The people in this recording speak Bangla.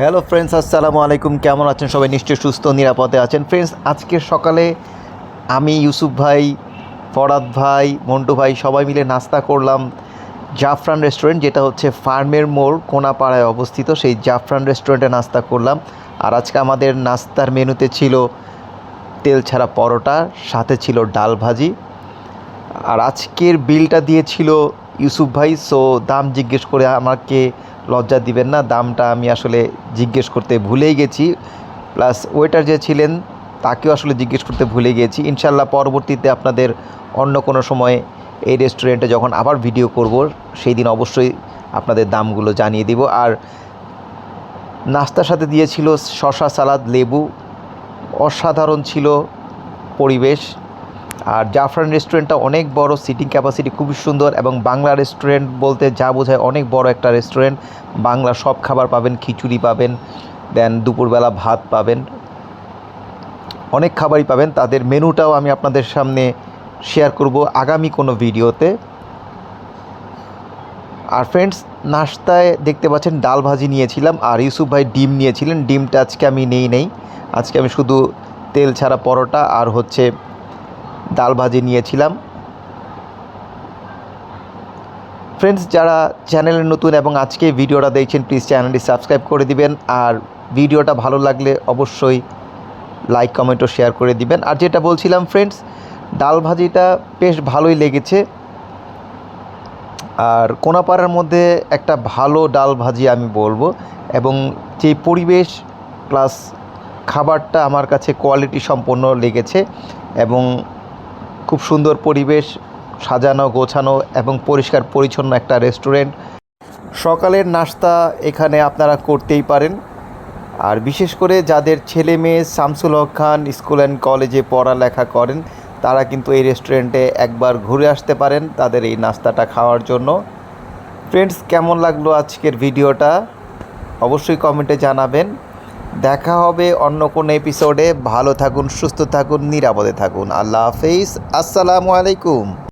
হ্যালো ফ্রেন্ডস আসসালামু আলাইকুম। কেমন আছেন সবাই? নিশ্চয়ই সুস্থ, নিরাপদে আছেন। ফ্রেন্ডস আজকে সকালে আমি ইউসুফ ভাই, ফরাদ ভাই, মন্টু ভাই সবাই মিলে নাস্তা করলাম জাফরান রেস্টুরেন্ট, যেটা হচ্ছে ফার্মের মোড়, কোনাপাড়ায় অবস্থিত। সেই জাফরান রেস্টুরেন্টে নাস্তা করলাম। আর আজকে আমাদের নাস্তার মেনুতে ছিল তেল ছাড়া পরোটা, সাথে ছিল ডাল ভাজি। আর আজকের বিলটা দিয়েছিল ইউসুফ ভাই সো দাম জিজ্ঞেস করে আমাকে লজ্জা দিবেন না, দামটা আমি আসলে জিজ্ঞেস করতে ভুলেই গেছি। প্লাস ওয়েটার যে ছিলেন, তাকেও আসলে জিজ্ঞেস করতে ভুলে গিয়েছি ইনশাল্লাহ পরবর্তীতে আপনাদের অন্য কোনো সময় এই রেস্টুরেন্টে যখন আবার ভিডিও করব, সেই দিন অবশ্যই আপনাদের দামগুলো জানিয়ে দিব। আর নাস্তার সাথে দিয়েছিল শশা সালাদ, লেবু। অসাধারণ ছিল পরিবেশ। আর জাফরান রেস্টুরেন্টটা অনেক বড় সিটিং ক্যাপাসিটি খুবই সুন্দর এবং বাংলা রেস্টুরেন্ট বলতে যা বোঝায় অনেক বড় একটা রেস্টুরেন্ট। বাংলা সব খাবার পাবেন, খিচুড়ি পাবেন, দেন দুপুরবেলা ভাত পাবেন। অনেক খাবারই পাবেন। তাদের মেনুটাও আমি আপনাদের সামনে শেয়ার করব আগামী কোনো ভিডিওতে। আর ফ্রেন্ডস নাস্তায় দেখতে পাচ্ছেন ডাল ভাজি নিয়েছিলাম আর ইউসুফ ভাই ডিম নিয়েছিলেন। ডিমটা আজকে আমি নেই নেই। আজকে আমি শুধু তেল ছাড়া পরোটা আর হচ্ছে ডাল ভাজি নিয়েছিলাম। ফ্রেন্ডস যারা চ্যানেলে নতুন এবং আজকে ভিডিওটা দেখছেন প্লিজ চ্যানেলটি সাবস্ক্রাইব করে দিবেন। আর ভিডিওটা ভালো লাগলে অবশ্যই লাইক কমেন্ট ও শেয়ার করে দিবেন। আর যেটা বলছিলাম ফ্রেন্ডস ডাল ভাজিটা বেশ ভালোই লেগেছে। আর কোনাপাড়ার মধ্যে একটা ভালো ডাল ভাজি আমি বলব এবং যে পরিবেশ প্লাস খাবারটা আমার কাছে কোয়ালিটি সম্পন্ন লেগেছে এবং খুব সুন্দর পরিবেশ, সাজানো, গোছানো এবং পরিষ্কার পরিচ্ছন্ন একটা রেস্টুরেন্ট সকালের নাস্তা এখানে আপনারা করতেই পারেন। আর বিশেষ করে যাদের ছেলে মেয়ে শামসুল হক খান স্কুল অ্যান্ড কলেজে পড়ালেখা করেন, তারা কিন্তু এই রেস্টুরেন্টে একবার ঘুরে আসতে পারেন তাদের এই নাস্তাটা খাওয়ার জন্য। ফ্রেন্ডস কেমন লাগল আজকের ভিডিওটা? অবশ্যই কমেন্টে জানাবেন। দেখা হবে অন্য কোনো এপিসোডে ভালো থাকুন, সুস্থ থাকুন, নিরাপদে থাকুন। আল্লাহ হাফিজ। আসসালামু আলাইকুম।